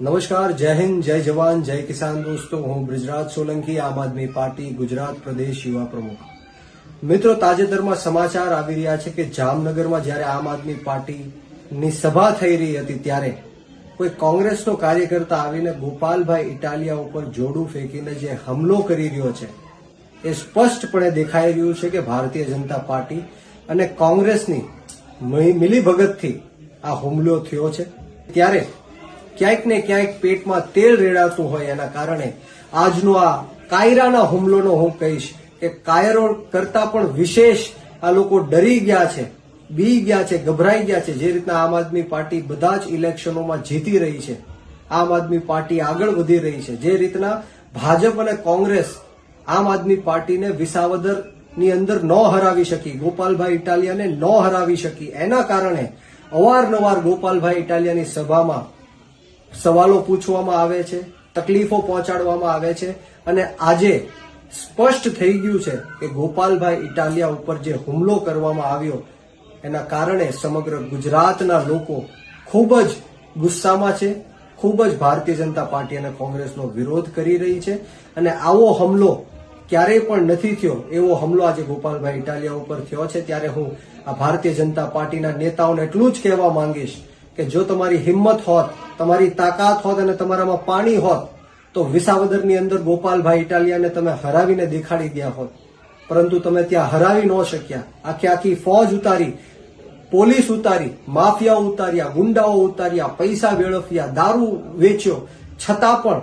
નમસ્કાર જય હિન્દ જય જવાન જય કિસાન દોસ્તો હું બ્રિજરાજ સોલંકી આમ આદમી પાર્ટી ગુજરાત પ્રદેશ યુવા પ્રમુખ મિત્રો તાજેતરમાં સમાચાર આવી રહ્યા છે કે જામનગરમાં જ્યારે આમ આદમી પાર્ટીની સભા થઈ રહી હતી ત્યારે કોઈ કોંગ્રેસનો કાર્યકર્તા આવીને ગોપાલભાઈ ઇટાલિયા ઉપર જોડું ફેંકીને જે હુમલો કરી રહ્યો છે, એ સ્પષ્ટપણે દેખાઈ રહ્યું છે કે ભારતીય જનતા પાર્ટી અને કોંગ્રેસની મિલીભગતથી આ હુમલો થયો છે. ત્યારે ક્યાંક ને ક્યાંક પેટમાં તેલ રેડાતું હોય એના કારણે આજનો આ કાયરાના હુમલોનો હું કહીશ કે કાયરો કરતા પણ વિશેષ આ લોકો ડરી ગયા છે, બી ગયા છે, ગભરાઈ ગયા છે. જે રીતના આમ આદમી પાર્ટી બધા જ ઇલેક્શનોમાં જીતી રહી છે, આમ આદમી પાર્ટી આગળ વધી રહી છે. જે રીતના ભાજપ અને કોંગ્રેસ આમ આદમી પાર્ટીને વિસાવદરની અંદર ન હરાવી શકી, ગોપાલભાઈ ઇટાલિયાને ન હરાવી શકી. એના કારણે અવારનવાર ગોપાલભાઈ ઇટાલિયાની સભામાં સવાલો પૂછવામાં આવે છે, તકલીફો પહોંચાડવામાં આવે છે અને આજે સ્પષ્ટ થઈ ગયું છે કે ગોપાલભાઈ ઇટાલિયા ઉપર જે હુમલો કરવામાં આવ્યો, એના કારણે સમગ્ર ગુજરાતના લોકો ખૂબ જ ગુસ્સામાં છે, ખૂબ જ ભારતીય જનતા પાર્ટી અને કોંગ્રેસનો વિરોધ કરી રહી છે અને આવો હુમલો ક્યારેય પણ નથી થયો, એવો હુમલો આજે ગોપાલભાઈ ઇટાલિયા ઉપર થયો છે. ત્યારે હું આ ભારતીય જનતા પાર્ટીના નેતાઓને એટલું જ કહેવા માંગીશ કે જો તમારી હિંમત હોત, તમારી તાકાત હોત અને તમારામાં પાણી હોત, તો વિસાવદરની અંદર ગોપાલભાઈ ઇટાલિયાને તમે હરાવીને દેખાડી ગયા હોત. પરંતુ તમે ત્યાં હરાવી ન શક્યા. આખી આખી ફોજ ઉતારી, પોલીસ ઉતારી, માફિયાઓ ઉતાર્યા, ગુંડાઓ ઉતાર્યા, પૈસા વેળવ્યા દારૂ વેચ્યો. છતાં પણ